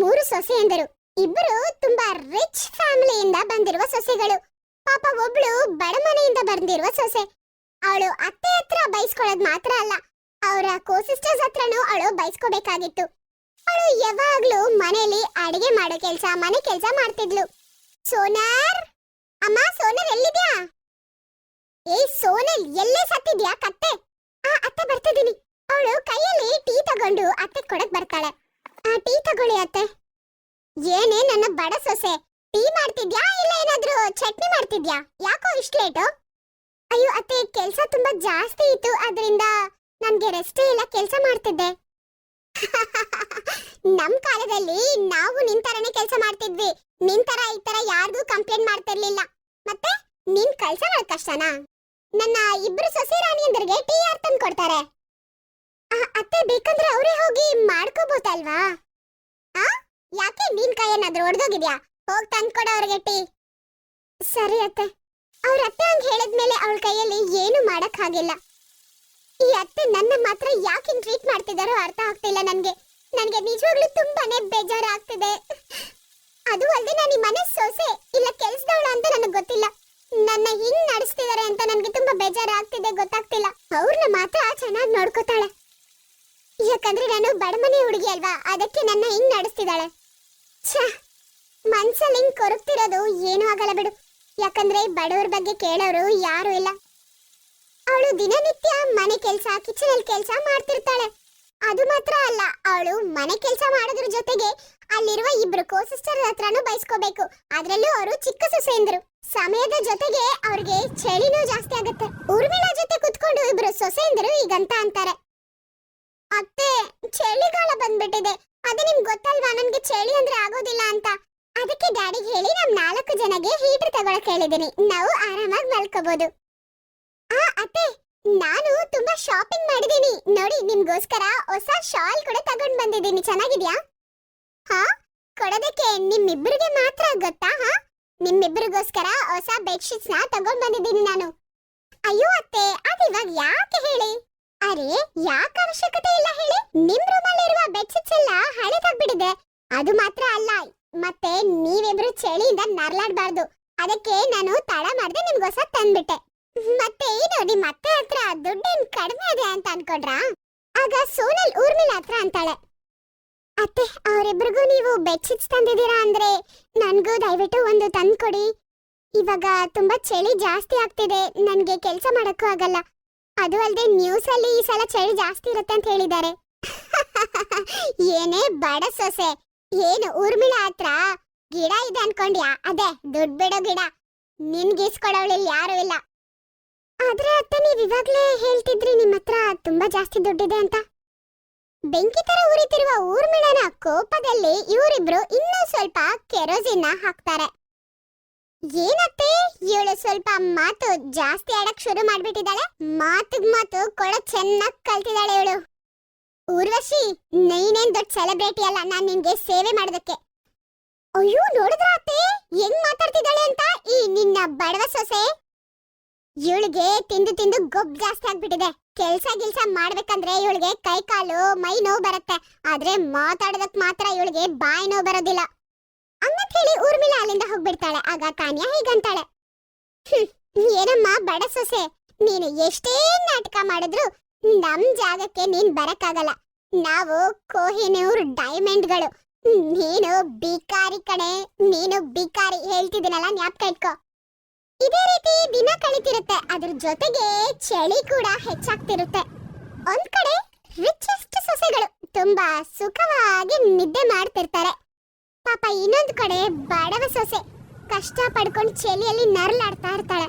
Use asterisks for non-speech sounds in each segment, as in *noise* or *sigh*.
ಮೂರು ಸೊಸೆಯಂದರು ಇಬ್ಬರು ತುಂಬಾ ರಿಚ್ ಫ್ಯಾಮಿಲಿಯಿಂದ ಬಂದಿರುವ ಸೊಸೆಗಳು. ಪಾಪ ಒಬ್ಳು ಬಡ ಮನೆಯಿಂದ ಬಂದಿರುವ ಸೊಸೆ. ಅವಳು ಅತ್ತೆ ಹತ್ರ ಬೈಸ್ಕೊಳ್ಳೋದ್ ಮಾತ್ರ ಅಲ್ಲ, ಅವರ ಕೋಸಿಸ್ಟರ್ಸ್ ಹತ್ರನೂ ಅವಳು ಬೈಸ್ಕೋಬೇಕಾಗಿತ್ತು. ಅವಳು ಯಾವಾಗ್ಲೂ ಮನೆಯಲ್ಲಿ ಅಡಿಗೆ ಮಾಡೋ ಕೆಲ್ಸ, ಮನೆ ಕೆಲ್ಸ ಮಾಡ್ತಿದ್ಲು. ಸೋನಾರ್, ಅಮ್ಮ ಸೋನಾರ್ ಎಲ್ಲಿದ್ಯಾ? ಏ ಸೋನಲ್, ಎಲ್ಲೇ ಸತ್ತಿದ್ಯಾ ಕತ್ತೆ? ಆ ಅತ್ತೆ ಬರ್ತಿದ್ದೀನಿ. ಅವಳು ಕೈಯಲ್ಲಿ ಟೀ ತಗೊಂಡು ಅತ್ತೆ ಕೊಡಕ್ ಬರ್ತಾಳೆ. ಟೀ ತಗೊಳ್ಳಿ ಅತ್ತೆ. ಏನೇ ನನ್ನ ಬಡ ಸೊಸೆ. ಟೀ ಮಾಡ್ತಿದ್ಯಾ ಇಲ್ಲ ಏನಾದ್ರೂ ಚಟ್ನಿ ಮಾಡ್ತಿದ್ಯಾ? ಯಾಕೋ ಇಷ್ಟು ಲೇಟು ಅಯ್ಯೋ ಅತ್ತೆ ಕೆಲಸ ತುಂಬಾ ಜಾಸ್ತಿ ಇತ್ತು ಅದರಿಂದ ನನ್ಗೆ ರೆಸ್ಟೇ ಇಲ್ಲ ಕೆಲಸ ಮಾಡ್ತಿದ್ದೆ. *laughs* ನಮ್ ಕಾಲದಲ್ಲಿ ನಾವು ನಿನ್ ತರನೇ ಕೆಲಸ ಮಾಡ್ತಿದ್ವಿ. ನಿನ್ ತರ ಈ ತರ ಯಾರಿಗೂ ಕಂಪ್ಲೇಂಟ್ ಮಾಡ್ತಿರ್ಲಿಲ್ಲ. ಮತ್ತೆ ನಿನ್ ಕೆಲಸ ಮಾಡೋದ್ ಕಷ್ಟನಾ ನನ್ನ ಇಬ್ರು ಸೊಸೆ ರಾಣಿಯಂದ್ರಿಗೆ ಟೀ ಯಾರು ತಂದು ಕೊಡ್ತಾರೆ ಆ, ಅತ್ತೆ ಬೇಕಂದ್ರೆ ಅವರೇ ಹೋಗಿ ಮಾಡ್ಕೋಬಹುದಲ್ವಾ ಆ? ಯಾಕೆ ನಿನ್ ಕೈ ಏನಾದ್ರೂ ಒಡ್ದೋಗಿದ್ಯಾ? ಹೋಗ್ ತಂದ್ಕೊಡು ಅವ್ರಿಗೆ ಟೀ. ಸರಿ ಅತ್ತೆ. ಅವ್ರ ಅತ್ತೆ ಹಂಗ್ ಹೇಳಿದ್ಮೇಲೆ ಅವಳ ಕೈಯಲ್ಲಿ ಏನು ಮಾಡಕ್ ಆಗಿಲ್ಲ ಈ ಅತ್ತೆ ನನ್ನ ಮಾತ್ರ ಯಾಕೆ ಟ್ರೀಟ್ ಮಾಡ್ತಿದಾರೋ ಅರ್ಥ ಆಗ್ತಿಲ್ಲ ನನ್ಗೆ. ನನ್ಗೆ ನಿಜವಾಗ್ಲೂ ತುಂಬಾನೇ ಬೇಜಾರಾಗ್ತಿದೆ. ಅದು ಅಲ್ಲದೆ ನಾನು ಈ ಮನೆ ಸೊಸೆ ಇಲ್ಲ ಕೆಲ್ಸದವಳು ಅಂತ ನನಗೆ ಗೊತ್ತಿಲ್ಲ ನನ್ನ ಹಿಂಗ್ ನಡೆಸ್ತಿದಾರೆ ಅಂತ ನನ್ಗೆ ತುಂಬಾ ಬೇಜಾರಾಗ್ತಿದೆ ಗೊತ್ತಾಗ್ತಿಲ್ಲ ಅವ್ರನ್ನ ಮಾತ್ರ ಚೆನ್ನಾಗಿ ನೋಡ್ಕೋತಾಳೆ ಯಾಕಂದ್ರೆ ನಾನು ಬಡಮನೆ ಹುಡುಗಿ ಅಲ್ವಾ ಅದಕ್ಕೆ ನನ್ನ ಹಿಂಗ್ ನಡೆಸ್ತಿದ್ದಾಳೆ? ಛ, ಮನ್ಸಲ್ಲಿ ಹಿಂಗ್ ಕೊರಗ್ತಿರೋದು ಏನೂ ಆಗಲ್ಲ ಬಿಡು. ಯಾಕಂದ್ರೆ ಬಡವ್ರ ಬಗ್ಗೆ ಕೇಳೋರು ಯಾರು ಇಲ್ಲ. ಅವಳು ದಿನನಿತ್ಯ ಮನೆ ಕೆಲಸ ಕಿಚನ್ ಅಲ್ಲಿ ಕೆಲಸ ಮಾಡ್ತಿರ್ತಾಳೆ. ಅದು ಮಾತ್ರ ಅಲ್ಲ, ಅವಳು ಮನೆ ಕೆಲಸ ಮಾಡೋದ್ರ ಜೊತೆಗೆ ಅಲ್ಲಿರುವ ಇಬ್ರು ಕೋ ಸಿಸ್ಟರ್ ಹತ್ರನೂ ಬಯಸ್ಕೋಬೇಕು ಅದ್ರಲ್ಲೂ ಅವರು ಚಿಕ್ಕ ಸೊಸೆಂದ್ರು ಸಮಯದ ಜೊತೆಗೆ ಅವ್ರಿಗೆ ಚಳಿನೂ ಜಾಸ್ತಿ ಆಗುತ್ತೆ. ಊರ್ಮಿಳ ಜೊತೆ ಕುತ್ಕೊಂಡು ಇಬ್ರು ಸೊಸೆಂದ್ರು ಈಗಂತ ಅಂತಾರೆ. ಅತ್ತೆ, ಚಳಿಗಾಲ ಬಂದ್ಬಿಟ್ಟಿದೆ. ಅದು ನಿಮ್ಗೆ ಗೊತ್ತಲ್ವಾ, ನನ್ಗೆ ಚಳಿ ಅಂದ್ರೆ ಆಗೋದಿಲ್ಲ ಅಂತ. ಅದಕ್ಕೆ ಡ್ಯಾಡಿಗೆ ಹೇಳಿ ನಮ್ ನಾಲ್ಕು ಜನಗೆ ಹೀಟರ್ ತಗೊಳಕ್ ಹೇಳಿದೀನಿ ನಾವು ಆರಾಮಾಗಿ ಮಲ್ಕೋಬಹುದು ಆ, ಅತ್ತೆ, ನಾನು ತುಂಬಾ ಶಾಪಿಂಗ್ ಮಾಡಿದೀನಿ. ನೋಡಿ, ನಿಮ್ಗೋಸ್ಕರ ಹೊಸ ಶಾಲ್ ಕೂಡ ತಗೊಂಡ್ ಬಂದಿದ್ದೀನಿ ಚೆನ್ನಾಗಿದ್ಯಾ? ಹಾ, ಕೊಡೋದಕ್ಕೆ ನಿಮ್ಮಿಬ್ಬರಿಗೆ ಮಾತ್ರ ಗೊತ್ತಾ, ಹಾ? ನಿಮ್ಮಿಬ್ಬರಿಗೋಸ್ಕರ ಹೊಸ ಬೆಡ್ಶೀಟ್ಸ್ನ ತಗೊಂಡ್ ಬಂದಿದ್ದೀನಿ ನಾನು. ಅಯ್ಯೋ ಅತ್ತೆ, ಅದಿವಾಗ ಯಾಕೆ ಹೇಳಿ? ಅರೆ, ಯಾಕ ಅವಶ್ಯಕತೆ ಇಲ್ಲ ಹೇಳಿ? ನಿಮ್ ರೂಮಲ್ಲಿರುವ ಬೆಡ್ಶೀಟ್ಸ್ ಎಲ್ಲ ಹಳೆದಾಗ್ಬಿಟ್ಟಿದೆ. ಅದು ಮಾತ್ರ ಅಲ್ಲ, ಮತ್ತೆ ನೀವಿಬ್ರು ಚಳಿಯಿಂದ ನರ್ಲಾಡ್ಬಾರ್ದು. ಅದಕ್ಕೆ ನಾನು ತಡ ಮಾಡ್ದೆ ನಿಮ್ಗೆ ಹೊಸ ತಂದ್ಬಿಟ್ಟೆ. ಮತ್ತೆ ಏನು, ನಿಮ್ ಅತ್ತೆ ಹತ್ರ ದುಡ್ಡೇನ್ ಕಡಿಮೆ ಇದೆ ಅಂತ ಅನ್ಕೊಂಡ್ರಾ? ಆಗ ಸೋನಲ್ ಊರ್ಮಿಳ ಹತ್ರ ಅಂತಾಳೆ. ಅತ್ತೆ, ಅವರಿಬ್ರಿಗೂ ನೀವು ಬೆಡ್ಶೀಟ್ಸ್ ತಂದಿದ್ದೀರಾ ಅಂದ್ರೆ ನನ್ಗೂ ದಯವಿಟ್ಟು ಒಂದು ತಂದ್ಕೊಡಿ. ಇವಾಗ ತುಂಬಾ ಚಳಿ ಜಾಸ್ತಿ ಆಗ್ತಿದೆ, ನನ್ಗೆ ಕೆಲಸ ಮಾಡಕ್ಕೂ ಆಗಲ್ಲ. ಅದು ಅಲ್ಲದೆ ನ್ಯೂಸ್ ಅಲ್ಲಿ ಈ ಸಲ ಚಳಿ ಜಾಸ್ತಿ ಇರುತ್ತೆ ಅಂತ ಹೇಳಿದ್ದಾರೆ. *laughs* ಏನೇ ಬಡ ಸೊಸೆ. ಏನು ಊರ್ಮಿಳ ಹತ್ರ? ಗಿಡ ಇದೆ ಅನ್ಕೊಂಡ್ಯಾ? ಅದೇ, ದುಡ್ಡು ಬಿಡೋ ಗಿಡ. ನಿನ್ಗಿಸ್ಕೊಡವಳಿ ಯಾರು ಇಲ್ಲ. ಆದ್ರೆ ಅತ್ತೆ, ನೀವ್ ಇವಾಗ್ಲೇ ಹೇಳ್ತಿದ್ರಿ ನಿಮ್ ಹತ್ರ ತುಂಬಾ ಜಾಸ್ತಿ ದುಡ್ಡಿದೆ ಅಂತ. ಬೆಂಕಿ ತರ ಉರಿತಿರುವ ಊರ್ಮಿಳನ ಕೋಪದಲ್ಲಿ ಇವರಿಬ್ರು ಇನ್ನೂ ಸ್ವಲ್ಪ ಕೆರೋಸಿನ ಹಾಕ್ತಾರೆ. ಏನತ್ತೆ ಇವಳು ಸ್ವಲ್ಪ ಮಾತು ಜಾಸ್ತಿ ಆಡಕ್ ಶುರು ಮಾಡ್ಬಿಟ್ಟಿದ್ದಾಳೆ. ಮಾತಿಗ್ ಮಾತು ಕೊಡ ಚೆನ್ನಾಗ್ ಕಲ್ತಿದ್ದಾಳೆ ಇವಳು. ಊರ್ವಶಿ, ನೀನೇನ್ ದೊಡ್ಡ ಸೆಲೆಬ್ರಿಟಿ ಅಲ್ಲ? ನಾನ್ ನಿನ್ಗೆ ಸೇವೆ ಮಾಡೋದಕ್ಕೆ. ಅಯ್ಯೋ, ನೋಡಿದ್ರ ಅತ್ತೆ? ಹೆಂಗ್ ಮಾತಾಡ್ತಿದ್ದಾಳೆ ಅಂತ? ಈ ನಿನ್ನ ಬಡವ ಸೊಸೆ. ಇವಳಿಗೆ ತಿಂದು ತಿಂದು ಗೊಬ್ಬ ಜಾಸ್ತಿ ಆಗ್ಬಿಟ್ಟಿದೆ. ಕೆಲ್ಸ ಗಿಲ್ಸ ಮಾಡ್ಬೇಕಂದ್ರೆ ಇವಳಿಗೆ ಕೈ ಕಾಲು, ಮೈ ನೋವು ಬರುತ್ತೆ. ಆದ್ರೆ ಮಾತಾಡೋದಕ್ ಮಾತ್ರ ಇವಳಿಗೆ ಬಾಯಿ ನೋವು ಬರೋದಿಲ್ಲ. ಹಂಗಂತ ಹೇಳಿ ಊರ್ಮಿಳ ಅಲ್ಲಿಂದ ಹೋಗ್ಬಿಡ್ತಾಳೆ. ಆಗ ಕಾನ್ಯ ಹೀಗಂತಾಳೆ. "ಹ್ಮ್, ಏನಮ್ಮ ಬಡ ಸೊಸೆ. ನೀನು ಎಷ್ಟೇ ನಾಟಕ ಮಾಡಿದ್ರು ನಮ್ ಜಾಗಕ್ಕೆ ನೀನ್ ಬರಕ್ಕಾಗಲ್ಲ. ನಾವು ಕೋಹಿನೂರ್ ಡೈಮಂಡ್ಗಳು. ನೀನು ಬಿಕಾರಿ ಕಣೆ. ನೀನು ಬಿಕಾರಿ ಹೇಳ್ತಿದ್ದೀನಲ್ಲ ಜ್ಞಾಪಕ ಇಟ್ಕೋ. ಇದೇ ರೀತಿ ದಿನ ಕಳೀತಿರುತ್ತೆ. ಅದ್ರ ಜೊತೆಗೆ ಚಳಿ ಕೂಡ ಹೆಚ್ಚಾಗ್ತಿರುತ್ತೆ. ಒಂದ್ ಕಡೆ ರಿಚೆಸ್ಟ್ ಸೊಸೆಗಳು ತುಂಬಾ ಸುಖವಾಗಿ ನಿದ್ದೆ ಮಾಡ್ತಿರ್ತಾರೆ. ಪಾಪ ಇನ್ನೊಂದು ಕಡೆ ಬಡವ ಸೊಸೆ ಕಷ್ಟ ಪಡ್ಕೊಂಡು ಚಳಿಯಲ್ಲಿ ನರಳಾಡ್ತಾ ಇರ್ತಾಳೆ.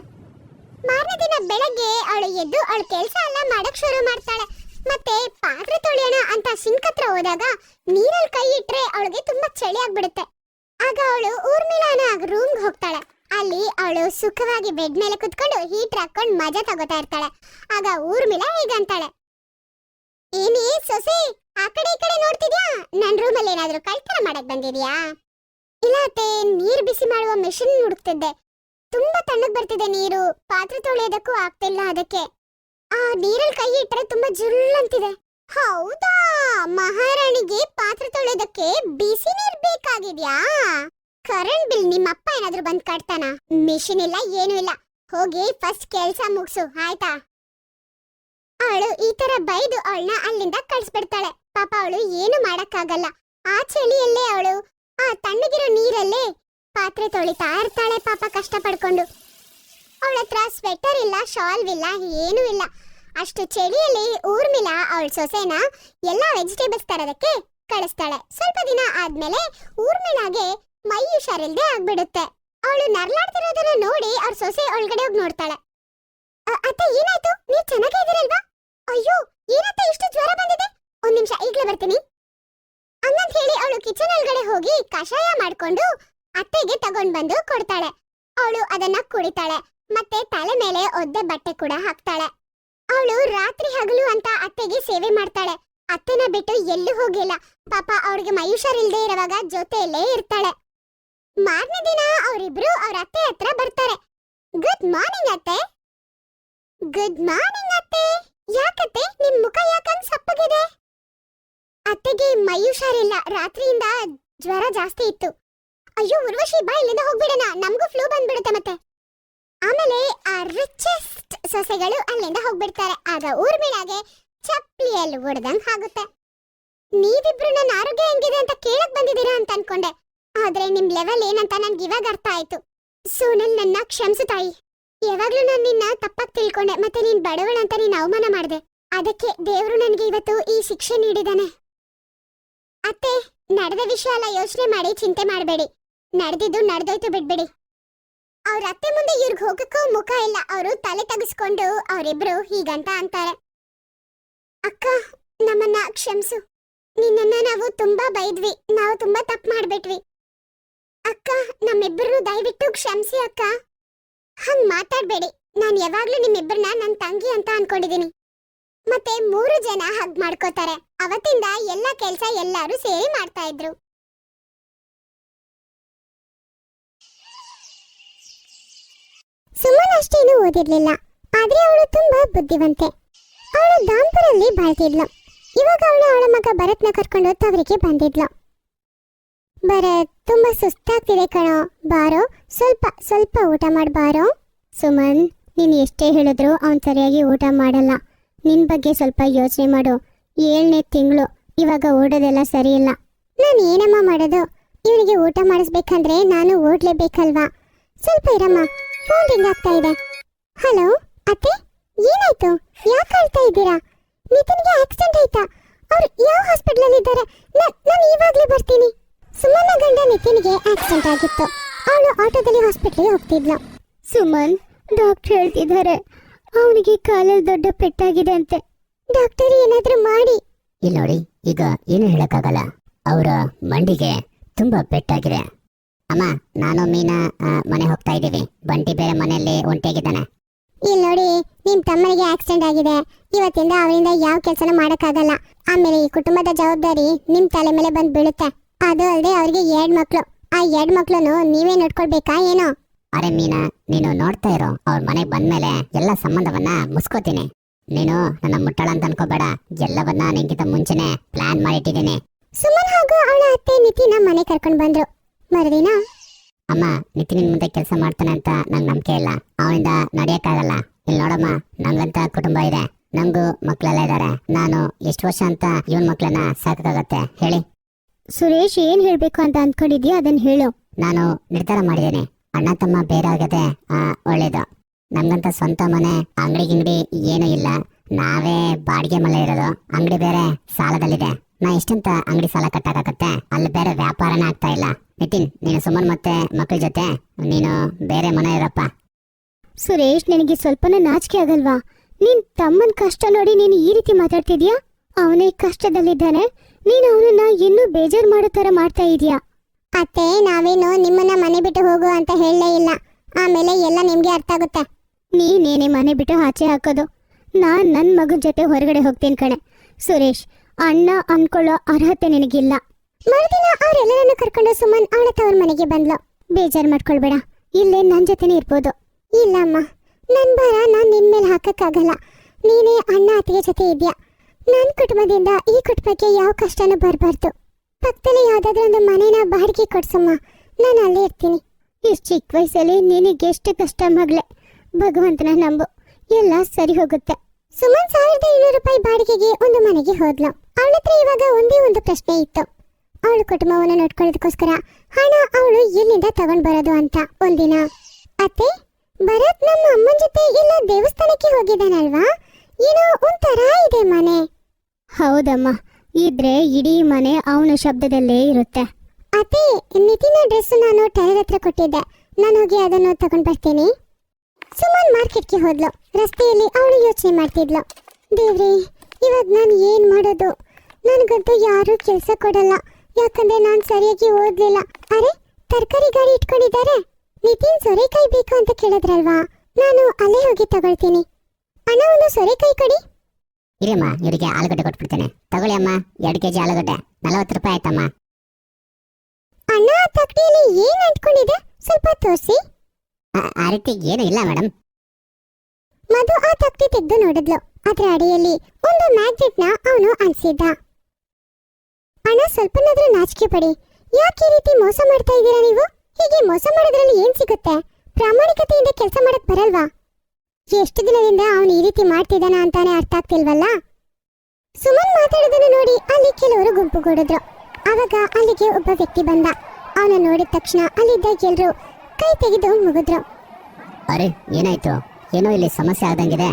ಮಾರನೇ ದಿನ ಬೆಳಗ್ಗೆ ಅವಳು ಎದ್ದು ಅವಳ ಕೆಲಸ ಎಲ್ಲ ಮಾಡಕ್ ಶುರು ಮಾಡ್ತಾಳೆ. ಮತ್ತೆ ಪಾತ್ರೆ ತೊಳೆಯೋಣ ಅಂತ ಸಿಂಕ್ ಹತ್ರ ಹೋದಾಗ ನೀರಲ್ಲಿ ಕೈ ಇಟ್ರೆ ಅವಳಿಗೆ ತುಂಬಾ ಚಳಿ ಆಗ್ಬಿಡುತ್ತೆ. ಆಗ ಅವಳು ಊರ್ಮಿಳಾನ ರೂಮ್ಗೆ ಹೋಗ್ತಾಳೆ. ಅಲ್ಲಿ ಅವಳು ಸುಖವಾಗಿ ಬೆಡ್ ಮೇಲೆ ಕುತ್ಕೊಂಡು ಹೀಟರ್ ಹಾಕೊಂಡು ಮಜಾ ತಗೋತಾ ಇರ್ತಾಳೆ. ಆಗ ಊರ್ಮಿಳ ಹೀಗಂತಾಳೆ? ಏನೇ ಸೊಸೆ ಆ ಕಡೆ ಈ ಕಡೆ ನೋಡ್ತಿದ್ಯಾ? ನನ್ ರೂಮಲ್ಲಿ ಏನಾದ್ರೂ ಕಳ್ತನ ಮಾಡಕ್ ಬಂದಿದ್ಯಾ? ಇಲ್ಲ ಅತ್ತೆ, ನೀರ್ ಬಿಸಿ ಮಾಡುವ ಮೆಷಿನ್ ಹುಡುಕ್ತಿದ್ದೆ. ತುಂಬಾ ತಣ್ಣಗ್ ಬರ್ತಿದೆ ನೀರು. ಪಾತ್ರೆ ತೊಳೆಯೋದಕ್ಕೂ ಆಗ್ತಿಲ್ಲ ಅದಕ್ಕೆ. ಆ ನೀರಲ್ಲಿ ಕೈ ಇಟ್ಟರೆ ತುಂಬಾ ಜುಲ್ ಅಂತಿದೆ. ಹೌದಾ? ಮಹಾರಾಣಿಗೆ ಪಾತ್ರೆ ತೊಳೆಯೋದಕ್ಕೆ ಬಿಸಿ ನೀರ್ ಬೇಕಾಗಿದ್ಯಾ? ಕರೆಂಟ್ ಬಿಲ್ ನಿಮ್ಮಪ್ಪ ಏನಾದ್ರೂ ಬಂದ್ ಕಟ್ತಾನ? ಮಿಷಿನ್ ಇಲ್ಲ, ಏನೂ ಇಲ್ಲ. ಹೋಗಿ ಫಸ್ಟ್ ಕೆಲ್ಸ ಮುಗಿಸು, ಆಯ್ತಾ? ಅವಳು ಈ ತರ ಬೈದು ಅವಳನ್ನ ಅಲ್ಲಿಂದ ಕಳ್ಸ್ಬಿಡ್ತಾಳೆ. ಪಾಪ ಅವಳು ಏನು ಮಾಡಕ್ಕಾಗಲ್ಲ. ಆ ಚಳಿಯಲ್ಲೇ ಅವಳು. ಆ ತಣ್ಣಗಿರೋ ನೀರಲ್ಲೇ ಪಾತ್ರೆ ತೊಳಿತಾ ಇರ್ತಾಳೆ ಪಾಪ ಕಷ್ಟ ಪಡ್ಕೊಂಡು ಹತ್ರ ಸ್ವೆಟರ್ ಇಲ್ಲ ಶಾಲ್ ಇಲ್ಲ, ಏನೂ ಇಲ್ಲ. ಅಷ್ಟು ಚಳಿಯಲ್ಲಿ ಊರ್ಮಿಲ ಅವಳ ಸೊಸೆನ ಎಲ್ಲ ವೆಜಿಟೇಬಲ್ಸ್ ತರೋದಕ್ಕೆ ಕಳಿಸ್ತಾಳೆ. ಸ್ವಲ್ಪ ದಿನ ಆದ್ಮೇಲೆ ಊರ್ಮಿಳಾಗೆ ಮೈ ಹುಷಾರಿಲ್ದೆ ಆಗ್ಬಿಡುತ್ತೆ. ಅವಳು ನರ್ಲಾಡ್ತಿರೋದನ್ನ ನೋಡಿ ಅವ್ರ ಸೊಸೆ ಒಳಗಡೆ ಹೋಗಿ ನೋಡ್ತಾಳೆ. "ಅ- ಅತ್ತೆ ಏನಾಯ್ತು? ನೀವ್ ಚೆನ್ನಾಗಿದ್ದೀರಲ್ವಾ ಅಯ್ಯೋ, ಏನತ್ತೆ ಇಷ್ಟು ಜ್ವರ ಬಂದಿದೆ? ಒಂದ್ ನಿಮಿಷ ಈಗಲೇ ಬರ್ತೀನಿ. ಹಂಗಂತ ಹೇಳಿ ಅವಳು ಕಿಚನ್ ಒಳಗಡೆ ಹೋಗಿ ಕಷಾಯ ಮಾಡ್ಕೊಂಡು ಅತ್ತೆಗೆ ತಗೊಂಡ್ ಬಂದು ಕೊಡ್ತಾಳೆ. ಅವಳು ಅದನ್ನ ಕುಡಿತಾಳೆ. ಮತ್ತೆ ತಲೆ ಮೇಲೆ ಒದ್ದೆ ಬಟ್ಟೆ ಕೂಡ ಹಾಕ್ತಾಳೆ. ಅವಳು ರಾತ್ರಿ ಹಗಲು ಅಂತ ಅತ್ತೆಗೆ ಸೇವೆ ಮಾಡ್ತಾಳೆ. ಅತ್ತೆನ ಬಿಟ್ಟು ಎಲ್ಲೂ ಹೋಗಿಲ್ಲ. ಪಾಪ ಅವ್ರಿಗೆ ಮಯೂಷರ್ ಹುಷಾರಿಲ್ದೇ ಇರುವಾಗ ಜೊತೆಯಲ್ಲೇ ಇರ್ತಾಳೆ. ಮಾರನೇ ದಿನ ಅವರಿಬ್ರು ಅವ್ರ ಅತ್ತೆ ಹತ್ರ ಬರ್ತಾರೆ. ಗುಡ್ ಮಾರ್ನಿಂಗ್ ಅತ್ತೆ. ಗುಡ್ ಮಾರ್ನಿಂಗ್ ಅತ್ತೆ. ಯಾಕತ್ತೆ? ನಿಮ್ ಮುಖ ಯಾಕಂದ್ ಸಪ್ಪಗಿದೆ? ಅತ್ತೆಗೆ ಮೈ ರಾತ್ರಿಯಿಂದ ಜ್ವರ ಜಾಸ್ತಿ ಇತ್ತು. ಅಯ್ಯೋ, ಉರ್ವಶಿ, ಬಾ ಇಲ್ಲಿಂದ ಹೋಗ್ಬಿಡೋಣ. ನಮಗೂ ಫ್ಲೂ ಬಂದ್ಬಿಡುತ್ತೆ ಮತ್ತೆ. ಆಮೇಲೆ ಆ ರಿಚೆಸ್ಟ್ ಸೊಸೆಗಳು ಅಲ್ಲಿಂದ ಹೋಗ್ಬಿಡ್ತಾರೆ. ಆಗ ಊರ್ಮಿಳಾಗೆ ಚಪ್ಪಲಿಯಲ್ಲಿ ಒಡ್ದಂಗ್ ಆಗುತ್ತೆ. ನೀವಿಬ್ರು ನನ್ನ ಆರೋಗ್ಯ ಹೆಂಗಿದೆ ಅಂತ ಕೇಳಕ್ ಬಂದಿದ್ದೀರಾ ಅಂತ ಅನ್ಕೊಂಡೆ. ಆದ್ರೆ ನಿಮ್ ಲೆವೆಲ್ ಏನಂತ ನನ್ಗೆ ಇವಾಗ ಅರ್ಥ ಆಯ್ತು. ಸೋನಲ್ ನನ್ನ ಕ್ಷಮಿಸು ತಾಯಿ. ಯಾವಾಗ್ಲೂ ನಾನು ನಿನ್ನ ತಪ್ಪಾಗಿ ತಿಳ್ಕೊಂಡೆ. ಮತ್ತೆ ನೀನ್ ಬಡವಳ ಅಂತ ನೀನ್ ಅವಮಾನ ಮಾಡಿದೆ. ಅದಕ್ಕೆ ದೇವ್ರು ನನಗೆ ಇವತ್ತು ಈ ಶಿಕ್ಷೆ ನೀಡಿದಾನೆ ಅತ್ತೆ, ನಡೆದ ವಿಷಯ ಎಲ್ಲ ಯೋಚನೆ ಮಾಡಿ, ಚಿಂತೆ ಮಾಡಬೇಡಿ. ನಡೆದಿದ್ದು ನಡೆದೋಯ್ತು ಬಿಡ್ಬೇಡಿ. ಅವ್ರ ಅತ್ತೆ ಮುಂದೆ ಇವ್ರಿಗೆ ಹೋಗಕ್ಕೂ ಮುಖ ಇಲ್ಲ. ಅವರು ತಲೆ ತಗಿಸ್ಕೊಂಡು ಅವರಿಬ್ರು ಹೀಗಂತ ಅಂತಾರೆ. ಅಕ್ಕ, ನಮ್ಮನ್ನ ಕ್ಷಮಿಸು. ನಿನ್ನನ್ನ ನಾವು ತುಂಬಾ ಬೈದ್ವಿ. ನಾವು ತುಂಬಾ ತಪ್ಪು ಮಾಡ್ಬಿಟ್ವಿ. ಅಕ್ಕ ನಮ್ಮಿಬ್ಬರು ದಯವಿಟ್ಟು ಕ್ಷಮಿಸಿ ಅಕ್ಕ. ಹಂಗ್ ಮಾತಾಡ್ಬೇಡಿ. ನಾನು ಯಾವಾಗ್ಲೂ ನಿಮ್ಮಿಬ್ಬರನ್ನ ನನ್ನ ತಂಗಿ ಅಂತ ಅನ್ಕೊಂಡಿದೀನಿ. ಮತ್ತೆ ಮೂರು ಜನ ಹಗ್ ಮಾಡ್ಕೋತಾರೆ. ಅವತ್ತಿಂದ ಎಲ್ಲ ಕೆಲಸ ಎಲ್ಲಾರು ಸೇರಿ ಮಾಡ್ತಾ ಇದ್ರು. ಸುಮನ್ ಅಷ್ಟೇನು ಓದಿರ್ಲಿಲ್ಲ. ಆದ್ರೆ ಅವಳು ತುಂಬಾ ಬುದ್ಧಿವಂತೆ. ಅವಳು ದಾಂಪುರಲ್ಲಿ ಬಾಳ್ತಿದ್ಲು. ಇವಾಗ ಅವಳು ಅವಳ ಮಗ ಭರತ್ನ ಕರ್ಕೊಂಡು ತವರಿಗೆ ಬಂದಿದ್ಲು. ಭರತ್, ತುಂಬಾ ಸುಸ್ತಾಗ್ತಿದೆ ಕಣೋ. ಬಾರೋ, ಸ್ವಲ್ಪ ಸ್ವಲ್ಪ ಊಟ ಮಾಡ್ಬಾರೋ ಸುಮನ್, ನೀನು ಎಷ್ಟೇ ಹೇಳಿದ್ರು ಅವನ್ ಸರಿಯಾಗಿ ಊಟ ಮಾಡಲ್ಲ. ನಿನ್ ಬಗ್ಗೆ ಸ್ವಲ್ಪ ಯೋಚನೆ ಮಾಡು. ಏಳನೇ ತಿಂಗಳು. ಇವಾಗ ಓಡೋದೆಲ್ಲ ಸರಿ ಇಲ್ಲ ನಾನು ಏನಮ್ಮ ಮಾಡೋದು? ಇವನಿಗೆ ಊಟ ಮಾಡಿಸ್ಬೇಕಂದ್ರೆ ನಾನು ಓಡ್ಲೇಬೇಕಲ್ವಾ? ಸ್ವಲ್ಪ ಇರಮ್ಮ ಫೋನ್ ರಿಂಗ್ ಆಗ್ತಾ ಇದೆ. ಹಲೋ, ಅತ್ತೆ, ಏನಾಯ್ತು? ಯಾಕೆ ಅಳ್ತಾ ಇದ್ದೀರಾ? ನಿತಿನ್ಗೆ ಆಕ್ಸಿಡೆಂಟ್ ಆಯ್ತಾ? ಅವ್ರು ಯಾವ ಹಾಸ್ಪಿಟಲ್ ಅಲ್ಲಿ ಇದ್ದಾರೆ ನಾನು ಇವಾಗ್ಲೇ ಬರ್ತೀನಿ. ಸುಮನ್ನ ಗಂಡ ನಿತಿನ್ಗೆ ಆಕ್ಸಿಡೆಂಟ್ ಆಗಿತ್ತು. ಅವಳು ಆಟೋದಲ್ಲಿ ಹಾಸ್ಪಿಟ್ಲಿಗೆ ಹೋಗ್ತಿದ್ಲು. ಸುಮನ್, ಡಾಕ್ಟರ್ ಹೇಳ್ತಿದ್ದಾರೆ. ಅವನಿಗೆ ಕಾಲಲ್ಲಿ ದೊಡ್ಡ ಪೆಟ್ಟಾಗಿದೆ ಅಂತೆ. ಡಾಕ್ಟರ್ ಏನಾದ್ರೂ ಮಾಡಿ. ಇಲ್ಲಿ ನೋಡಿ ಈಗ ಏನು ಹೇಳಕ್ಕಾಗಲ್ಲ. ಅವರ ಮಂಡಿಗೆ ತುಂಬಾ ಪೆಟ್ಟಾಗಿದೆ. ಅಮ್ಮ ನಾನು ಮೀನಾ ಮನೆ ಹೋಗ್ತಾ ಇದ್ದೀವಿ. ಬಂಟಿ ಬೇರೆ ಮನೆಯಲ್ಲಿ ಒಂಟಿಯಾಗಿದ್ದಾನೆ. ಇಲ್ಲಿ ನೋಡಿ ನಿಮ್ ತಮ್ಮನಿಗೆ ಆಕ್ಸಿಡೆಂಟ್ ಆಗಿದೆ. ಇವತ್ತಿಂದ ಅವರಿಂದ ಯಾವ ಕೆಲಸನೂ ಮಾಡಕ್ಕಾಗಲ್ಲ. ಆಮೇಲೆ ಈ ಕುಟುಂಬದ ಜವಾಬ್ದಾರಿ ನಿಮ್ ತಲೆ ಮೇಲೆ ಬಂದ್ ಬೀಳುತ್ತೆ ಅದು ಅಲ್ಲದೆ ಅವ್ರಿಗೆ ಎರಡ್ ಮಕ್ಳು. ಆ ಎರಡ್ ಮಕ್ಳನ್ನು ನೀವೇ ನೋಡ್ಕೊಳ್ಬೇಕಾ ಏನೋ? ಅರೆ ಮೀನಾ ನೀನು ನೋಡ್ತಾ ಇರೋ ಅವ್ರ ಮನೆಗೆ ಬಂದ್ಮೇಲೆ ಎಲ್ಲ ಸಂಬಂಧವನ್ನ ಮುಸ್ಕೋತೀನಿ. ನೀನು ನನ್ನ ಮುಟ್ಟಳ ಅಂತ ಅನ್ಕೋಬೇಡ. ಎಲ್ಲವನ್ನ ನಿನ್ಗಿಂತ ಮುಂಚೆನೆ ಪ್ಲಾನ್ ಮಾಡಿಟ್ಟಿದ್ದೀನಿ. ಸುಮನ್ ಹಾಗೂ ಅವಳ ಅತ್ತೆ ನಿತಿನ ಮನೆ ಕರ್ಕೊಂಡು ಬಂದ್ರು. ಮರುದಿನ ಅಮ್ಮ ನಿತಿನ್ ಮುಂದೆ ಕೆಲಸ ಮಾಡ್ತಾನೆ ಅಂತ ನಂಗೆ ನಂಬಿಕೆ ಇಲ್ಲ. ಅವನಿಂದ ನಡೆಯಕ್ಕಾಗಲ್ಲ. ಇಲ್ಲಿ ನೋಡಮ್ಮ ನಂಗಂತ ಕುಟುಂಬ ಇದೆ. ನಂಗೂ ಮಕ್ಕಳೆಲ್ಲ ಇದ್ದಾರೆ ನಾನು ಎಷ್ಟು ವರ್ಷ ಅಂತ ಇವನ್ ಮಕ್ಕಳನ್ನ ಸಾಕಾಗತ್ತೆ ಹೇಳಿ. ಸುರೇಶ್ ಏನ್ ಹೇಳ್ಬೇಕು ಅಂತ ಅನ್ಕೊಂಡಿದ್ಯಾ? ಅದನ್ನ ಹೇಳು. ನಾನು ನಿರ್ಧಾರ ಮಾಡಿದ್ದೇನೆ. ಅಣ್ಣ ತಮ್ಮ ಬೇರೆ ಆಗದೆ ಆ, ಒಳ್ಳೇದು. ನಮ್ಗಂತ ಸ್ವಂತ ಮನೆ ಅಂಗಡಿ ಗಿಂಗಡಿ ಏನೂ ಇಲ್ಲ. ನಾವೇ ಬಾಡಿಗೆ ಮನೆ ಇರೋದು. ಅಂಗಡಿ ಬೇರೆ ಸಾಲದಲ್ಲಿದೆ. ನಾ ಎಷ್ಟಂತ ಅಂಗಡಿ ಸಾಲ ಕಟ್ಟಕ್ಕಾಗತ್ತೆ ಅಲ್ಲಿ ಬೇರೆ ವ್ಯಾಪಾರನೇ ಆಗ್ತಾ ಇಲ್ಲ. ನಿತಿನ್ ನೀನು ಸುಮನ್ ಮತ್ತೆ ಮಕ್ಕಳ ಜೊತೆ ನೀನು ಬೇರೆ ಮನೆ ಇರಪ್ಪ. ಸುರೇಶ್ ನಿನಗೆ ಸ್ವಲ್ಪನೂ ನಾಚಿಕೆ ಆಗಲ್ವಾ? ನಿನ್ ತಮ್ಮನ್ ಕಷ್ಟ ನೋಡಿ ನೀನು ಈ ರೀತಿ ಮಾತಾಡ್ತಿದ್ಯಾ? ಅವನೇ ಕಷ್ಟದಲ್ಲಿದ್ದಾನೆ. ನೀನು ಅವನನ್ನ ಇನ್ನೂ ಬೇಜಾರ್ ಮಾಡೋ ತರ ಮಾಡ್ತಾ ಇದೀಯಾ? ಅತ್ತೆ ನಾವೇನು ನಿಮ್ಮನ್ನ ಮನೆ ಬಿಟ್ಟು ಹೋಗು ಅಂತ ಹೇಳಲೇ ಇಲ್ಲ. ಆಮೇಲೆ ಎಲ್ಲ ನಿಮ್ಗೆ ಅರ್ಥ ಆಗುತ್ತೆ. ನೀನೇನೆ ಮನೆ ಬಿಟ್ಟು ಆಚೆ ಹಾಕೋದು? ನಾನ್ ನನ್ ಮಗನ್ ಜೊತೆ ಹೊರಗಡೆ ಹೋಗ್ತೀನಿ ಕಣೆ. ಸುರೇಶ್ ಅಣ್ಣ ಅನ್ಕೊಳ್ಳೋ ಅರ್ಹತೆ ನಿನಗಿಲ್ಲ. ಮರುದಿನ ಅವರೆಲ್ಲರನ್ನು ಕರ್ಕೊಂಡು ಸುಮನ್ ಅವಳ ತವ್ರ ಮನೆಗೆ ಬಂದ್ಲು. ಬೇಜಾರ್ ಮಾಡ್ಕೊಳ್ಬೇಡ. ಇಲ್ಲೇ ನನ್ ಜೊತೆನೇ ಇರ್ಬೋದು. ಇಲ್ಲಮ್ಮ ನನ್ ಭಾರ ನಾನ್ ನಿನ್ ಮೇಲೆ ಹಾಕಕ್ಕಾಗಲ್ಲ. ನೀನೇ ಅಣ್ಣ ಅತ್ತಿಗೆ ಜೊತೆ ಇದ್ಯಾ? ನನ್ ಕುಟುಂಬದಿಂದ ಈ ಕುಟುಂಬಕ್ಕೆ ಯಾವ ಕಷ್ಟನೂ ಬರಬಾರ್ದು. ಪಕ್ಕದಲ್ಲಿ ಯಾವುದಾದ್ರೂ ಒಂದು ಮನೇನ ಬಾಡಿಗೆ ಕೊಡ್ಸಮ್ಮ. ನಾನು ಅಲ್ಲೇ ಇರ್ತೀನಿ. ಇಷ್ಟು ಚಿಕ್ಕ ವಯಸ್ಸಲ್ಲಿ ನಿನಗೆ ಎಷ್ಟು ಕಷ್ಟ ಮಗಳೇ. ಭಗವಂತನ ನಂಬು. ಎಲ್ಲ ಸರಿ ಹೋಗುತ್ತೆ. ಸುಮಾರು ಸಾವಿರದ ಇನ್ನೂರು ರೂಪಾಯಿ ಬಾಡಿಗೆಗೆ ಒಂದು ಮನೆಗೆ ಹೋದ್ಲು. ಅವಳ ಹತ್ರ ಇವಾಗ ಒಂದೇ ಒಂದು ಪ್ರಶ್ನೆ ಇತ್ತು. ಅವಳ ಕುಟುಂಬವನ್ನು ನೋಡ್ಕೊಳ್ಳೋದಕ್ಕೋಸ್ಕರ ಹಣ ಅವಳು ಎಲ್ಲಿಂದ ತಗೊಂಡ್ ಬರೋದು ಅಂತ. ಒಂದಿನ, ಅತ್ತೆ, ಭರತ್ ನಮ್ಮ ಅಮ್ಮನ ಜೊತೆ ಎಲ್ಲ ದೇವಸ್ಥಾನಕ್ಕೆ ಹೋಗಿದ್ದಾನಲ್ವಾ? ಏನೋ ಒಂಥರ ಇದೆ ಮನೆ. ಹೌದಮ್ಮ. ಇದ್ರೆ ಇಡೀ ಮನೆ ಅವನ ಶಬ್ದದಲ್ಲೇ ಇರುತ್ತೆ. ಅತ್ತೆ ನಿತಿನ ಡ್ರೆಸ್ ನಾನು ಟೈಲರ್ ಹತ್ರ ಕೊಟ್ಟಿದ್ದೆ. ನಾನು ಹೋಗಿ ಅದನ್ನು ತಗೊಂಡು ಬರ್ತೀನಿ. ಸುಮನ್ ಮಾರ್ಕೆಟ್ಗೆ ಹೋದ್ಲು. ರಸ್ತೆಯಲ್ಲಿ ಅವಳು ಯೋಚನೆ ಮಾಡ್ತಿದ್ಲು. ದೇವ್ರಿ, ಇವಾಗ ನಾನು ಏನ್ ಮಾಡೋದು? ನನಗಂತೂ ಯಾರೂ ಕೆಲಸ ಕೊಡಲ್ಲ. ಯಾಕಂದ್ರೆ ನಾನು ಸರಿಯಾಗಿ ಓದ್ಲಿಲ್ಲ. ಅರೆ, ತರಕಾರಿ ಗಾಡಿ ಇಟ್ಕೊಂಡಿದ್ದಾರೆ. ನಿತಿನ್ ಸೊರೆಕಾಯಿ ಬೇಕು ಅಂತ ಕೇಳಿದ್ರಲ್ವಾ? ನಾನು ಅಲ್ಲೇ ಹೋಗಿ ತಗೊಳ್ತೀನಿ. ಅಣ್ಣ, ಒಂದು ಸೊರೆಕಾಯಿ ಕೊಡಿ. ಇರಮ್ಮ ಇವರಿಗೆ ಆಲೂಗಡ್ಡೆ ಕೊಟ್ಬಿಡ್ತೇನೆ. ತಗೊಳ್ಳಿ ಅಮ್ಮ ಎರಡು ಕೆಜಿ ಆಲೂಗಡ್ಡೆ. ನಲವತ್ತು ರೂಪಾಯಿ ಆಯ್ತಮ್ಮ. ಅಣ್ಣ ಆ ತಕ್ಕಡಿಯಲ್ಲಿ ಏನು ಅಂಟ್ಕೊಂಡಿದೆ? ಸ್ವಲ್ಪ ತೋರಿಸಿ. ಆ- ಆ ರೀತಿ ಏನೂ ಇಲ್ಲ ಮೇಡಮ್ ಮಧು ಆ ತಕ್ಕಡಿ ತೆಗೆದು ನೋಡಿದ್ಲು. ಅದರ ಅಡಿಯಲ್ಲಿ ಒಂದು ಮ್ಯಾಗ್ನೆಟ್ನ ಅವನು ಅನ್ಸಿದ್ದ. ಅಣ್ಣ ಸ್ವಲ್ಪನಾದ್ರೂ ನಾಚಿಕೆ ಪಡಿ. ಯಾಕೆ ಈ ರೀತಿ ಮೋಸ ಮಾಡ್ತಾ ಇದ್ದೀರಾ ನೀವು? ಹೀಗೆ ಮೋಸ ಮಾಡೋದ್ರಲ್ಲಿ ಏನ್ ಸಿಗುತ್ತೆ? ಪ್ರಾಮಾಣಿಕತೆಯಿಂದ ಕೆಲಸ ಮಾಡಕ್ ಬರಲ್ವಾ? ಎಷ್ಟು ದಿನದಿಂದ ಅವನು ಈ ರೀತಿ ಮಾಡ್ತಿದ್ದಾನ ಅಂತಾನೆ ಅರ್ಥ ಆಗ್ತಿಲ್ವಲ್ಲ? ಸುಮನ್ ಮಾತಾಡೋದನ್ನ ನೋಡಿ ಅಲ್ಲಿ ಕೆಲವರು ಗುಂಪು ಗುಂಪುಗೂಡಿದ್ರು ಆವಾಗ ಅಲ್ಲಿಗೆ ಒಬ್ಬ ವ್ಯಕ್ತಿ ಬಂದ. ಅವನ ನೋಡಿದ ತಕ್ಷಣ ಅಲ್ಲಿದ್ದ ಎಲ್ರು ಕೈ ತೆಗೆದು ಮುಗಿದ್ರು. ಅರೆ ಏನಾಯ್ತು? ಏನೋ ಇಲ್ಲಿ ಸಮಸ್ಯೆ ಆದಂಗಿದೆ.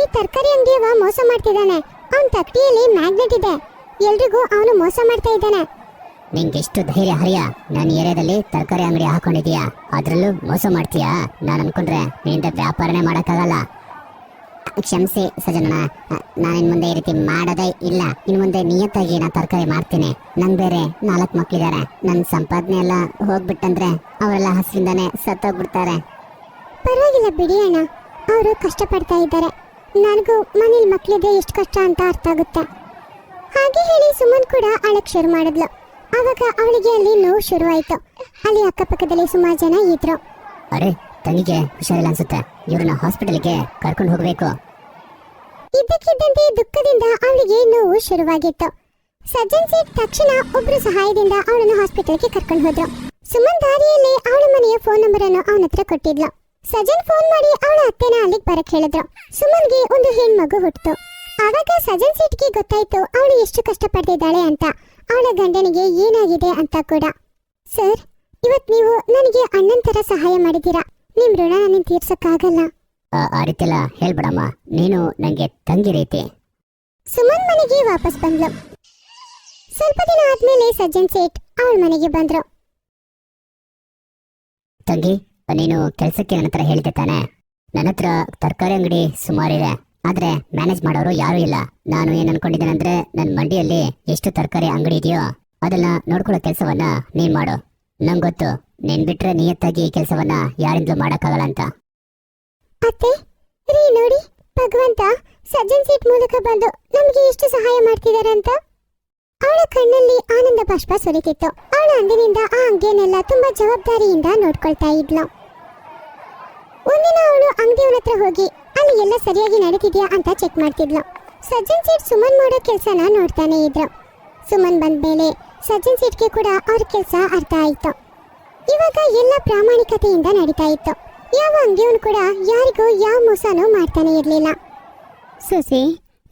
ಈ ತರಕಾರಿ ಅಂಗಡಿಯವ ಮೋಸ ಮಾಡ್ತಿದ್ದಾನೆ. ಅವನ್ ತಟ್ಟಿಯಲ್ಲಿ ಮ್ಯಾಗ್ನೆಟ್ ಇದೆ. ಎಲ್ರಿಗೂ ಅವನು ಮೋಸ ಮಾಡ್ತಾ ಇದ್ದಾನೆ. ನಿಂಗೆ ಎಷ್ಟು ಧೈರ್ಯ ಹರಿಯ? ನನ್ನ ಏರಿಯಾದಲ್ಲಿ ತರಕಾರಿ ಅಂಗಡಿ ಹಾಕೊಂಡಿದೀಯಾ ಅದ್ರಲ್ಲೂ ಮೋಸ ಮಾಡ್ತೀಯಾ? ನಾನು ಅನ್ಕೊಂಡ್ರೆ ನಿನ್ನಿಂದ ವ್ಯಾಪಾರನೇ ಮಾಡೋಕ್ಕಾಗಲ್ಲ. ಕ್ಷಮಿಸಿ ಸಜನ ನಾನು ಇನ್ನು ಮುಂದೆ ಈ ರೀತಿ ಮಾಡೋದೇ ಇಲ್ಲ. ಇನ್ ಮುಂದೆ ನಿಯತ್ತಾಗಿ ನಾ ತರಕಾರಿ ಮಾಡ್ತೀನಿ ನಂಗೆ ಬೇರೆ ನಾಲ್ಕು ಮಕ್ಕಳಿದ್ದಾರೆ ನನ್ನ ಸಂಪಾದನೆ ಎಲ್ಲ ಹೋಗ್ಬಿಟ್ಟಂದ್ರೆ ಅವರೆಲ್ಲ ಹಸಿರಿಂದಾನೆ ಸತ್ತೋಗ್ಬಿಡ್ತಾರೆ. ಪರವಾಗಿಲ್ಲ ಬಿಡಿ ಅಣ್ಣ. ಅವರು ಕಷ್ಟಪಡ್ತಾ ಇದ್ದಾರೆ. ನನಗೂ ಮನೇಲಿ ಮಕ್ಕಳಿದ್ರೆ ಎಷ್ಟು ಕಷ್ಟ ಅಂತ ಅರ್ಥ ಆಗುತ್ತೆ. ಹಾಗೆ ಹೇಳಿ ಸುಮನ್ ಕೂಡ ಅಳಕ್ ಶುರು ಮಾಡಿದ್ಲು. ಆವಾಗ ಅವಳಿಗೆ ಅಲ್ಲಿ ನೋವು ಶುರುವಾಯ್ತು. ಅಲ್ಲಿ ಅಕ್ಕಪಕ್ಕದಲ್ಲಿ ಸುಮಾರು ಜನ ಇದ್ರು. ಅರೆ ತಂಗಿಗೆ ಹುಷಾರಿಲ್ಲ ಅನ್ಸುತ್ತೆ. ಇವ್ರನ್ನ ಹಾಸ್ಪಿಟಲ್ಗೆ ಕರ್ಕೊಂಡು ಹೋಗ್ಬೇಕು. ಇದ್ದಕ್ಕಿದ್ದಂತೆ ದುಃಖದಿಂದ ಅವಳಿಗೆ ನೋವು ಶುರುವಾಗಿತ್ತು. ಸಜ್ಜನ್ ಸೇಠ್ ತಕ್ಷಣ ಒಬ್ರು ಸಹಾಯದಿಂದ ಅವಳನ್ನು ಹಾಸ್ಪಿಟಲ್ಗೆ ಕರ್ಕೊಂಡು ಹೋದ್ರು. ಸುಮನ್ ದಾರಿಯಲ್ಲಿ ಅವಳ ಮನೆಯ ಫೋನ್ ನಂಬರ್ ಅನ್ನು ಅವನ ಹತ್ರ ಕೊಟ್ಟಿದ್ಲು. ಸಜನ್ ಫೋನ್ ಮಾಡಿ ಅವಳ ಅತ್ತೆನ ಅಲ್ಲಿಗೆ ಬರಕ್ ಹೇಳಿದ್ರು. ಸುಮನ್ಗೆ ಒಂದು ಹೆಣ್ಮಗು ಹುಟ್ಟಿತು ಆವಾಗ ಸಜನ್ ಸೀಟ್ಗೆ ಗೊತ್ತಾಯ್ತು ಅವಳು ಎಷ್ಟು ಕಷ್ಟಪಡ್ತಿದ್ದಾಳೆ ಅಂತ. ಅವಳ ಗಂಡನಿಗೆ ಏನಾಗಿದೆ ಅಂತ ಕೂಡ. ಸರ್ ಇವತ್ ನೀವು ನನಗೆ ಅಣ್ಣನ್ ತರ ಸಹಾಯ ಮಾಡಿದ್ದೀರಾ? ನಿಮ್ ಋಣ ನಾನು ತೀರ್ಸಕ್ಕಾಗಲ್ಲ. ಆ ಆ ರೀತಿ ಎಲ್ಲ ನೀನು ನಂಗೆ ತಂಗಿ ರೀತಿ. ಸುಮನ್ ಮನೆಗೆ ವಾಪಸ್ ಬಂದ್ಲು. ಸ್ವಲ್ಪ ದಿನ ಆದ್ಮೇಲೆ ಸಜ್ಜನ್ ಸೇಠ್ ಅವಳ ಮನೆಗೆ ಬಂದ್ರು. ತಂಗಿ ನೀನು ಕೆಲಸಕ್ಕೆ ನನ್ನ ಹತ್ರ ನನ್ನತ್ರ ತಾನೆ. ನನ್ನ ಹತ್ರ ತರಕಾರಿ ಅಂಗಡಿ ಸುಮಾರಿದೆ. ಆದ್ರೆ ಮ್ಯಾನೇಜ್ ಮಾಡೋರು ಯಾರೂ ಇಲ್ಲ. ನಾನು ಏನ್ ಅನ್ಕೊಂಡಿದ್ದೇನೆ ಅಂದ್ರೆ ನನ್ನ ಮಂಡಿಯಲ್ಲಿ ಎಷ್ಟು ತರಕಾರಿ ಅಂಗಡಿ ಇದೆಯೋ ಅದನ್ನ ನೋಡ್ಕೊಳ್ಳೋ ಕೆಲಸವನ್ನ ನೀನ್ ಮಾಡು. ನಂಗೆ ಗೊತ್ತು, ನೀನ್ ಬಿಟ್ರೆ ನಿಯತ್ತಾಗಿ ಈ ಕೆಲಸವನ್ನ ಯಾರಿಂದಲೂ ಮಾಡಕ್ಕಾಗಲ್ಲ ಅಂತ. ಅತ್ತೆ, ರೀ ನೋಡಿ, ಭಗವಂತ ಸಜ್ಜನ್ ಸೀಟ್ ಮೂಲಕ ಬಂದು ನಮಗೆ ಎಷ್ಟು ಸಹಾಯ ಮಾಡ್ತಿದ್ದಾರೆ ಅಂತ. ಅವಳ ಕಣ್ಣಲ್ಲಿ ಆನಂದ ಬಾಷ್ಪ ಸುರಿತಿತ್ತು. ಅವಳ ಅಂದಿನಿಂದ ಆ ಅಂಗಡಿಯನ್ನೆಲ್ಲ ತುಂಬಾ ಜವಾಬ್ದಾರಿಯಿಂದ ನೋಡ್ಕೊಳ್ತಾ ಇದ್ಲು. ಒಂದಿನ ಅವಳು ಅಂಗಡಿಯವನ ಹತ್ರ ಹೋಗಿ ಅಲ್ಲಿ ಎಲ್ಲ ಸರಿಯಾಗಿ ನಡೀತಿದ್ಯಾ ಅಂತ ಚೆಕ್ ಮಾಡ್ತಿದ್ಲು. ಸಜ್ಜನ್ ಸೇಠ್ ಸುಮನ್ ಮಾಡೋ ಕೆಲಸನ ನೋಡ್ತಾನೆ ಇದ್ರು. ಸುಮನ್ ಬಂದ್ಮೇಲೆ ಸಜ್ಜನ್ ಸೇಠ್ಗೆ ಕೂಡ ಅವ್ರ ಕೆಲಸ ಅರ್ಥ ಆಯ್ತು. ಇವಾಗ ಎಲ್ಲ ಪ್ರಾಮಾಣಿಕತೆಯಿಂದ ನಡೀತಾ ಇತ್ತು. ಯಾವ ಅಂಗಡಿಯವನು ಕೂಡ ಯಾರಿಗೂ ಯಾವ ಮೋಸನೂ ಮಾಡ್ತಾನೆ ಇರಲಿಲ್ಲ. ಸೊಸೆ,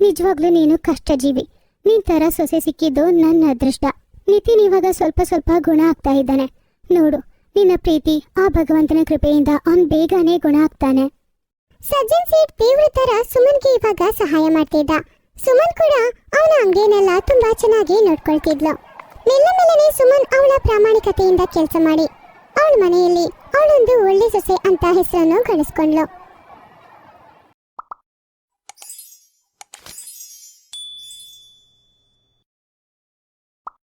ನಿಜವಾಗ್ಲೂ ನೀನು ಕಷ್ಟ ಜೀವಿ ನಿನ್ ತರ ಸೊಸೆ ಸಿಕ್ಕಿದ್ದು ನನ್ನ ಅದೃಷ್ಟ. ನಿತಿನ್ ಇವಾಗ ಸ್ವಲ್ಪ ಸ್ವಲ್ಪ ಗುಣ ಆಗ್ತಾ ಇದ್ದಾನೆ. ನೋಡು, ನಿನ್ನ ಪ್ರೀತಿ ಆ ಭಗವಂತನ ಕೃಪೆಯಿಂದ ಅವನ್ ಬೇಗನೆ ಗುಣ ಆಗ್ತಾನೆ. ಸಜ್ಜನ್ ಸೇಠ್ ದೇವ್ರ ತರ ಸುಮನ್ಗೆ ಇವಾಗ ಸಹಾಯ ಮಾಡ್ತಿದ್ದ. ಸುಮನ್ ಕೂಡ ಅವನ ಅಂಗಡಿಯನ್ನೆಲ್ಲ ತುಂಬಾ ಚೆನ್ನಾಗಿ ನೋಡ್ಕೊಳ್ತಿದ್ಲು. ಮೆಲ್ಲ ಮೆಲ್ಲನೆ ಸುಮನ್ ಅವಳ ಪ್ರಾಮಾಣಿಕತೆಯಿಂದ ಕೆಲಸ ಮಾಡಿ. ಅವಳ ಮನೆಯಲ್ಲಿ ಅವಳೊಂದು ಒಳ್ಳೆ ಸೊಸೆ ಅಂತ ಹೆಸರನ್ನು ಗಳಿಸ್ಕೊಂಡ್ಲು